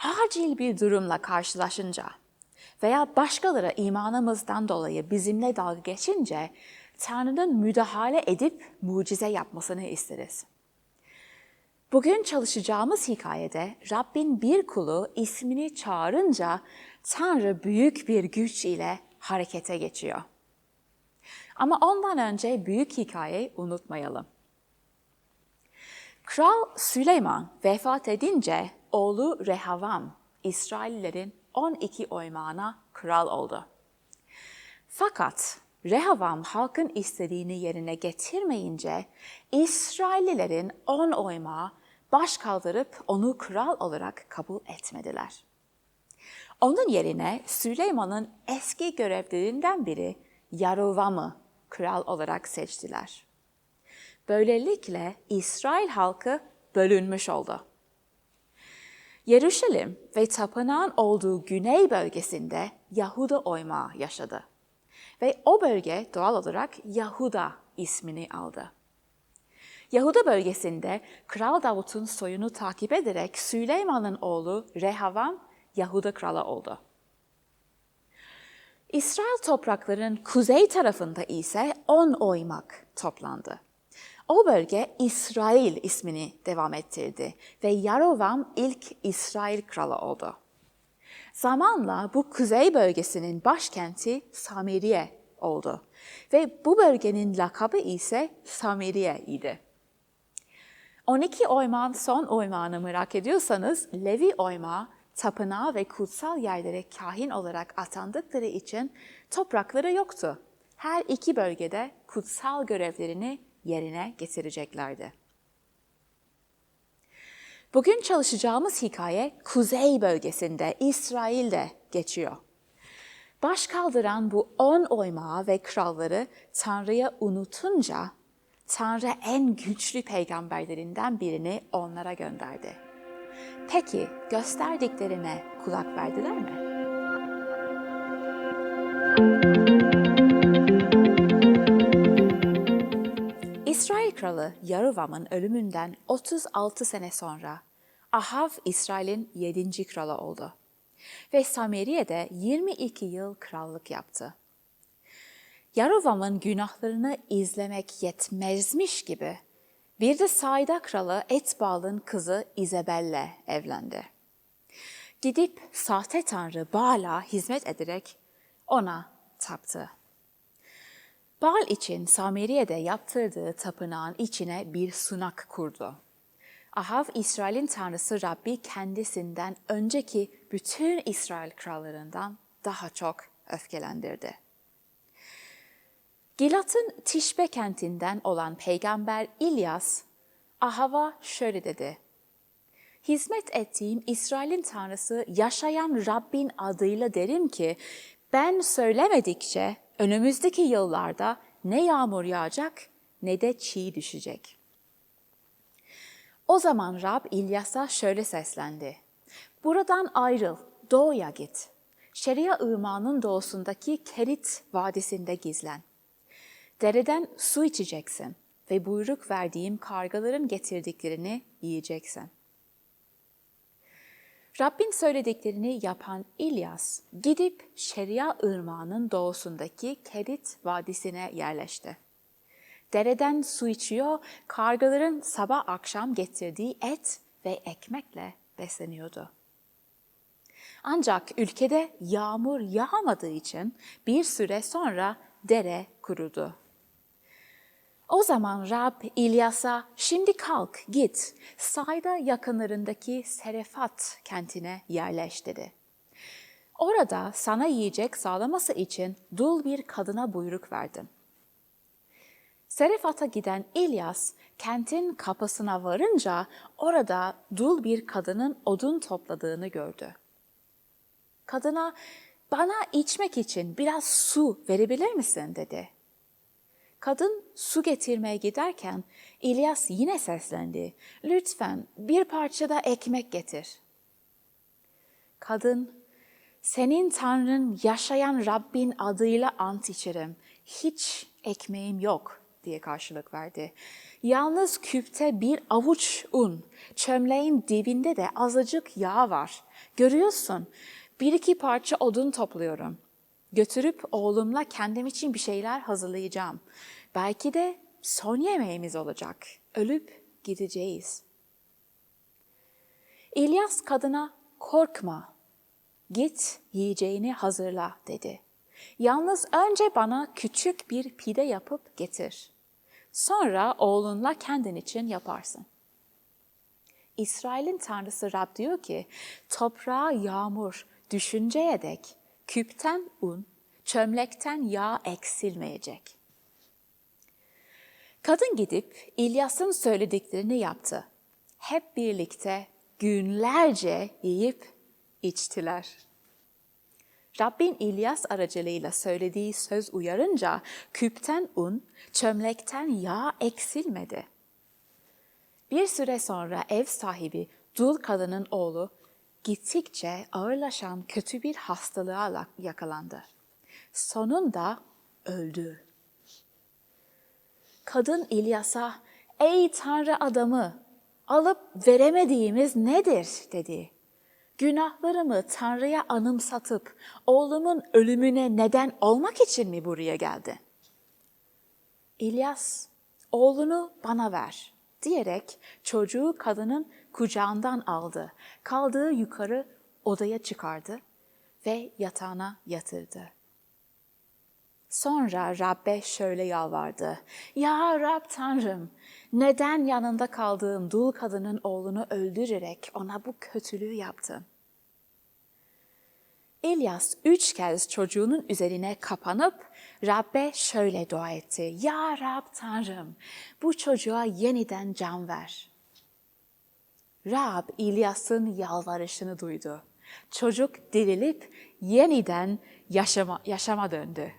acil bir durumla karşılaşınca veya başkaları imanımızdan dolayı bizimle dalga geçince Tanrı'nın müdahale edip mucize yapmasını isteriz. Bugün çalışacağımız hikayede Rabbin bir kulu ismini çağırınca Tanrı büyük bir güç ile harekete geçiyor. Ama ondan önce büyük hikayeyi unutmayalım. Kral Süleyman vefat edince oğlu Rehavam İsraillerin 12 oymağına kral oldu. Fakat Rehavam halkın istediğini yerine getirmeyince İsraillilerin 10 oymağı baş kaldırıp onu kral olarak kabul etmediler. Onun yerine Süleyman'ın eski görevlerinden biri Yarovam'ı kral olarak seçtiler. Böylelikle İsrail halkı bölünmüş oldu. Yeruşalim ve tapınağın olduğu güney bölgesinde Yahuda oymağı yaşadı. Ve o bölge doğal olarak Yahuda ismini aldı. Yahuda bölgesinde Kral Davut'un soyunu takip ederek Süleyman'ın oğlu Rehavam Yahuda kralı oldu. İsrail topraklarının kuzey tarafında ise on oymak toplandı. O bölge İsrail ismini devam ettirdi ve Yarovam ilk İsrail kralı oldu. Zamanla bu kuzey bölgesinin başkenti Samiriye oldu ve bu bölgenin lakabı ise Samiriye idi. 12 oymağın son oymağını merak ediyorsanız Levi oymağı tapınağa ve kutsal yerlere kahin olarak atandıkları için toprakları yoktu. Her iki bölgede kutsal görevlerini yerine getireceklerdi. Bugün çalışacağımız hikaye kuzey bölgesinde, İsrail'de geçiyor. Baş kaldıran bu on oymağı ve kralları Tanrı'ya unutunca Tanrı en güçlü peygamberlerinden birini onlara gönderdi. Peki gösterdiklerine kulak verdiler mi? İsrail kralı Yarovam'ın ölümünden 36 sene sonra Ahav İsrail'in 7. kralı oldu ve Samiriye'de 22 yıl krallık yaptı. Yarovam'ın günahlarını izlemek yetmezmiş gibi bir de Saida kralı Etbal'ın kızı İzabel'le evlendi. Gidip sahte tanrı Baal'a hizmet ederek ona taptı. Baal için Samiriye'de yaptırdığı tapınağın içine bir sunak kurdu. Ahav İsrail'in tanrısı Rabbi kendisinden önceki bütün İsrail krallarından daha çok öfkelendirdi. Gilat'ın Tişbe kentinden olan peygamber İlyas, Ahav'a şöyle dedi. Hizmet ettiğim İsrail'in tanrısı yaşayan Rabbin adıyla derim ki, ben söylemedikçe önümüzdeki yıllarda ne yağmur yağacak ne de çiğ düşecek. O zaman Rab İlyas'a şöyle seslendi. Buradan ayrıl, doğuya git. Şeria ırmağının doğusundaki Kerit Vadisi'nde gizlen. Dereden su içeceksin ve buyruk verdiğim kargaların getirdiklerini yiyeceksin. Rabbin söylediklerini yapan İlyas gidip Şeria ırmağının doğusundaki Kerit Vadisi'ne yerleşti. Dereden su içiyor, kargaların sabah akşam getirdiği et ve ekmekle besleniyordu. Ancak ülkede yağmur yağmadığı için bir süre sonra dere kurudu. O zaman Rab İlyas'a şimdi kalk git Sayda yakınlarındaki Serefat kentine yerleş dedi. Orada sana yiyecek sağlaması için dul bir kadına buyruk verdim. Serefat'a giden İlyas kentin kapısına varınca orada dul bir kadının odun topladığını gördü. Kadına bana içmek için biraz su verebilir misin dedi. Kadın su getirmeye giderken İlyas yine seslendi. Lütfen bir parça da ekmek getir. Kadın, senin Tanrın yaşayan Rabbin adıyla ant içerim. Hiç ekmeğim yok diye karşılık verdi. Yalnız küpte bir avuç un, çömleğin dibinde de azıcık yağ var. Görüyorsun, bir iki parça odun topluyorum. Götürüp oğlumla kendim için bir şeyler hazırlayacağım. Belki de son yemeğimiz olacak. Ölüp gideceğiz. İlyas kadına korkma, git yiyeceğini hazırla dedi. Yalnız önce bana küçük bir pide yapıp getir. Sonra oğlunla kendin için yaparsın. İsrail'in tanrısı Rab diyor ki, toprağa yağmur düşünceye dek küpten un, çömlekten yağ eksilmeyecek. Kadın gidip İlyas'ın söylediklerini yaptı. Hep birlikte günlerce yiyip içtiler. Rabbin İlyas aracılığıyla söylediği söz uyarınca küpten un, çömlekten yağ eksilmedi. Bir süre sonra ev sahibi dul kadının oğlu gittikçe ağırlaşan kötü bir hastalığa yakalandı. Sonunda öldü. Kadın İlyas'a, ''Ey Tanrı adamı, alıp veremediğimiz nedir?'' dedi. Günahlarımı Tanrı'ya anımsatıp oğlumun ölümüne neden olmak için mi buraya geldi? İlyas, oğlunu bana ver diyerek çocuğu kadının kucağından aldı. Kaldığı yukarı odaya çıkardı ve yatağına yatırdı. Sonra Rab'be şöyle yalvardı. Ya Rab Tanrım, neden yanında kaldığım dul kadının oğlunu öldürerek ona bu kötülüğü yaptın? İlyas üç kez çocuğunun üzerine kapanıp Rab'be şöyle dua etti. Ya Rab Tanrım, bu çocuğa yeniden can ver. Rab İlyas'ın yalvarışını duydu. Çocuk dirilip yeniden yaşama, yaşama döndü.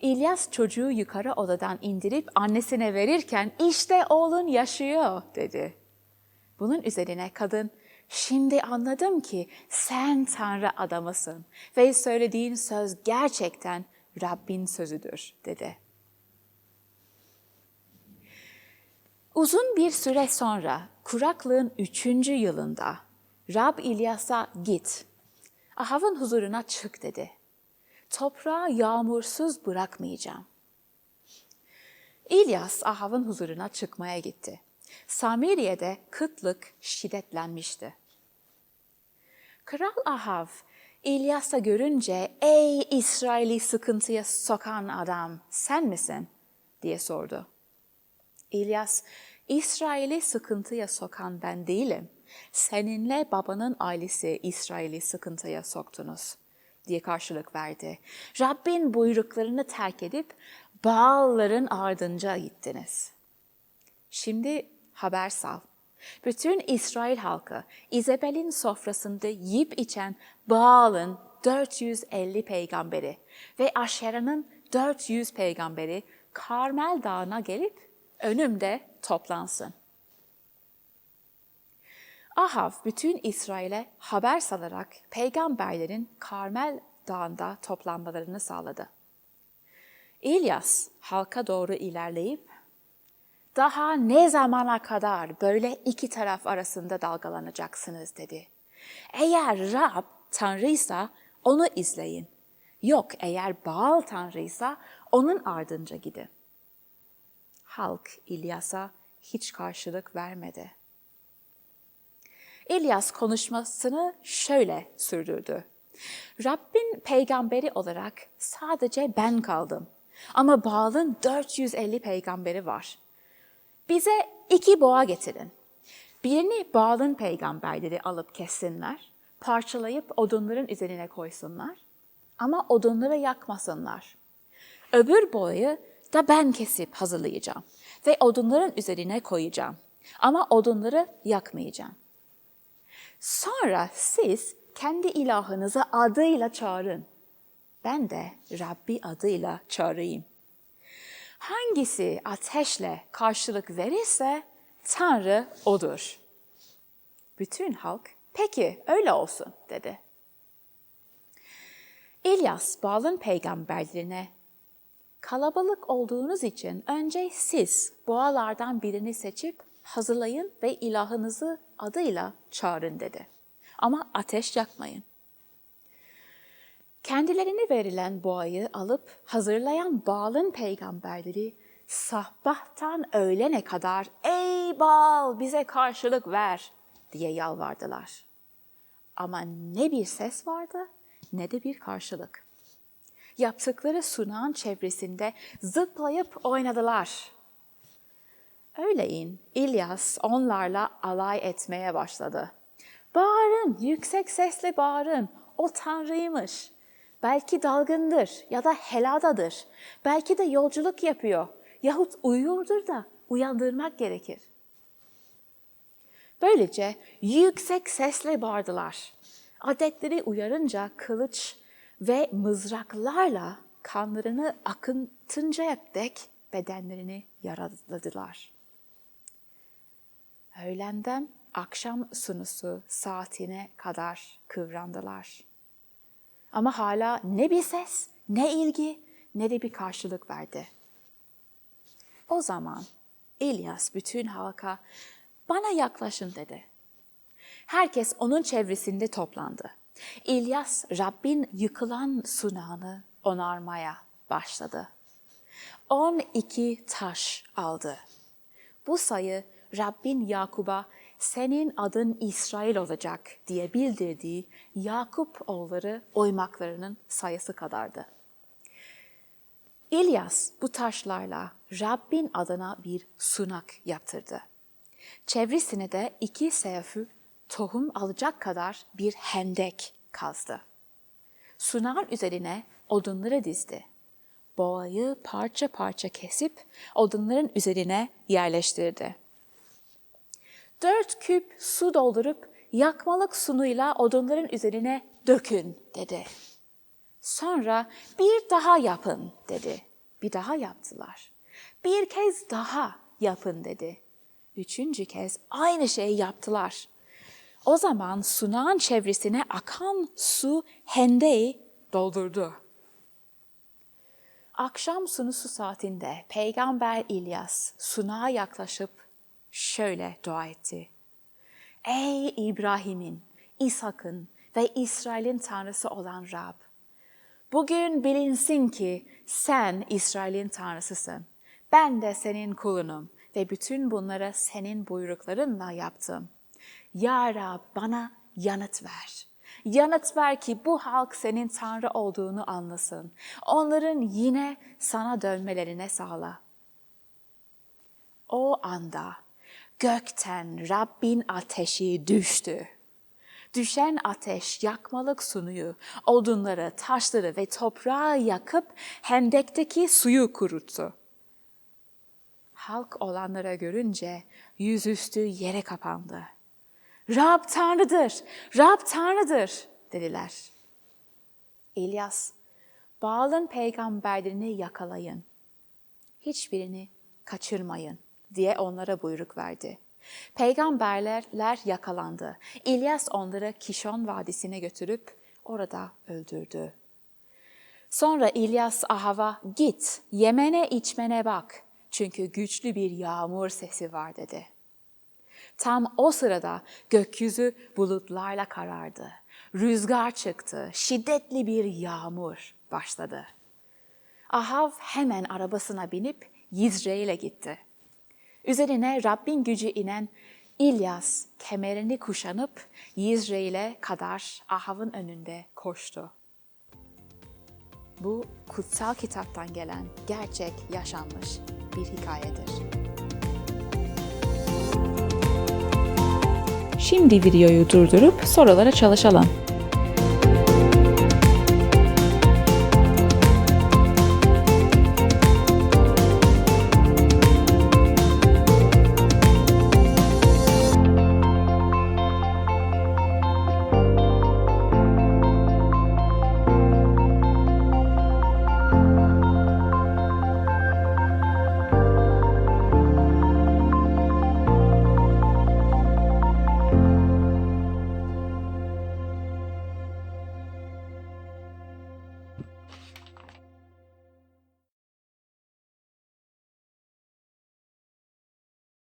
İlyas çocuğu yukarı odadan indirip annesine verirken işte oğlun yaşıyor dedi. Bunun üzerine kadın şimdi anladım ki sen Tanrı adamısın ve söylediğin söz gerçekten Rabbin sözüdür dedi. Uzun bir süre sonra kuraklığın üçüncü yılında Rab İlyas'a git, Ahav'ın huzuruna çık dedi toprağı yağmursuz bırakmayacağım. İlyas Ahav'ın huzuruna çıkmaya gitti. Samiriye'de kıtlık şiddetlenmişti. Kral Ahav İlyas'a görünce ''Ey İsrail'i sıkıntıya sokan adam sen misin?'' diye sordu. İlyas, İsrail'i sıkıntıya sokan ben değilim. Seninle babanın ailesi İsrail'i sıkıntıya soktunuz diye karşılık verdi. Rabbin buyruklarını terk edip Baal'ların ardınca gittiniz. Şimdi haber sal. Bütün İsrail halkı İzabel'in sofrasında yiyip içen Baal'ın 450 peygamberi ve Aşera'nın 400 peygamberi Karmel Dağı'na gelip önümde toplansın. Ahav bütün İsrail'e haber salarak peygamberlerin Karmel Dağı'nda toplanmalarını sağladı. İlyas halka doğru ilerleyip daha ne zamana kadar böyle iki taraf arasında dalgalanacaksınız dedi. Eğer Rab Tanrıysa onu izleyin. Yok eğer Baal Tanrıysa onun ardınca gidin. Halk İlyas'a hiç karşılık vermedi. İlyas konuşmasını şöyle sürdürdü. Rabbin peygamberi olarak sadece ben kaldım. Ama Baal'ın 450 peygamberi var. Bize iki boğa getirin. Birini Baal'ın peygamberleri alıp kessinler, parçalayıp odunların üzerine koysunlar. Ama odunları yakmasınlar. Öbür boğayı da ben kesip hazırlayacağım ve odunların üzerine koyacağım. Ama odunları yakmayacağım. Sonra siz kendi ilahınızı adıyla çağırın. Ben de Rabbi adıyla çağırayım. Hangisi ateşle karşılık verirse Tanrı odur. Bütün halk peki öyle olsun dedi. İlyas Baal'ın peygamberlerine Kalabalık olduğunuz için önce siz boğalardan birini seçip hazırlayın ve ilahınızı adıyla çağırın dedi. Ama ateş yakmayın. Kendilerine verilen boğayı alıp hazırlayan Baal'ın peygamberleri sabahtan öğlene kadar ''Ey Baal bize karşılık ver!'' diye yalvardılar. Ama ne bir ses vardı ne de bir karşılık. Yaptıkları sunağın çevresinde zıplayıp oynadılar. Öğleyin İlyas onlarla alay etmeye başladı. Bağırın, yüksek sesle bağırın. O Tanrıymış. Belki dalgındır ya da heladadır. Belki de yolculuk yapıyor. Yahut uyuyordur da uyandırmak gerekir. Böylece yüksek sesle bağırdılar. Adetleri uyarınca kılıç ve mızraklarla kanlarını akıntıncaya dek bedenlerini yaraladılar. Öğlenden akşam sunusu saatine kadar kıvrandılar. Ama hala ne bir ses, ne ilgi, ne de bir karşılık verdi. O zaman İlyas bütün halka bana yaklaşın dedi. Herkes onun çevresinde toplandı. İlyas Rabbin yıkılan sunağını onarmaya başladı. 12 taş aldı. Bu sayı Rabbin Yakub'a senin adın İsrail olacak diye bildirdiği Yakup oğulları oymaklarının sayısı kadardı. İlyas bu taşlarla Rabbin adına bir sunak yaptırdı. Çevresine de iki seyfü tohum alacak kadar bir hendek kazdı. Sunağın üzerine odunları dizdi. Boğayı parça parça kesip odunların üzerine yerleştirdi. Dört küp su doldurup yakmalık sunuyla odunların üzerine dökün dedi. Sonra bir daha yapın dedi. Bir daha yaptılar. Bir kez daha yapın dedi. Üçüncü kez aynı şeyi yaptılar. O zaman sunağın çevresine akan su hendeyi doldurdu. Akşam sunusu saatinde Peygamber İlyas sunağa yaklaşıp şöyle dua etti. Ey İbrahim'in, İshak'ın ve İsrail'in Tanrısı olan Rab! Bugün bilinsin ki sen İsrail'in Tanrısısın. Ben de senin kulunum ve bütün bunları senin buyruklarınla yaptım. Ya Rab bana yanıt ver. Yanıt ver ki bu halk senin Tanrı olduğunu anlasın. Onların yine sana dönmelerine sağla. O anda gökten Rabbin ateşi düştü. Düşen ateş yakmalık sunuyu, odunları, taşları ve toprağı yakıp hendekteki suyu kuruttu. Halk olanlara görünce yüzüstü yere kapandı. Rab Tanrı'dır, Rab Tanrı'dır dediler. İlyas, Baal'ın peygamberlerini yakalayın. Hiçbirini kaçırmayın diye onlara buyruk verdi. Peygamberler yakalandı. İlyas onları Kişon Vadisi'ne götürüp orada öldürdü. Sonra İlyas Ahav'a git, yemene içmene bak. Çünkü güçlü bir yağmur sesi var dedi. Tam o sırada gökyüzü bulutlarla karardı. Rüzgar çıktı, şiddetli bir yağmur başladı. Ahav hemen arabasına binip Yizre'yle gitti. Üzerine Rabbin gücü inen İlyas kemerini kuşanıp Yizre'yle kadar Ahav'ın önünde koştu. Bu kutsal kitaptan gelen gerçek yaşanmış bir hikayedir. Şimdi videoyu durdurup sorulara çalışalım.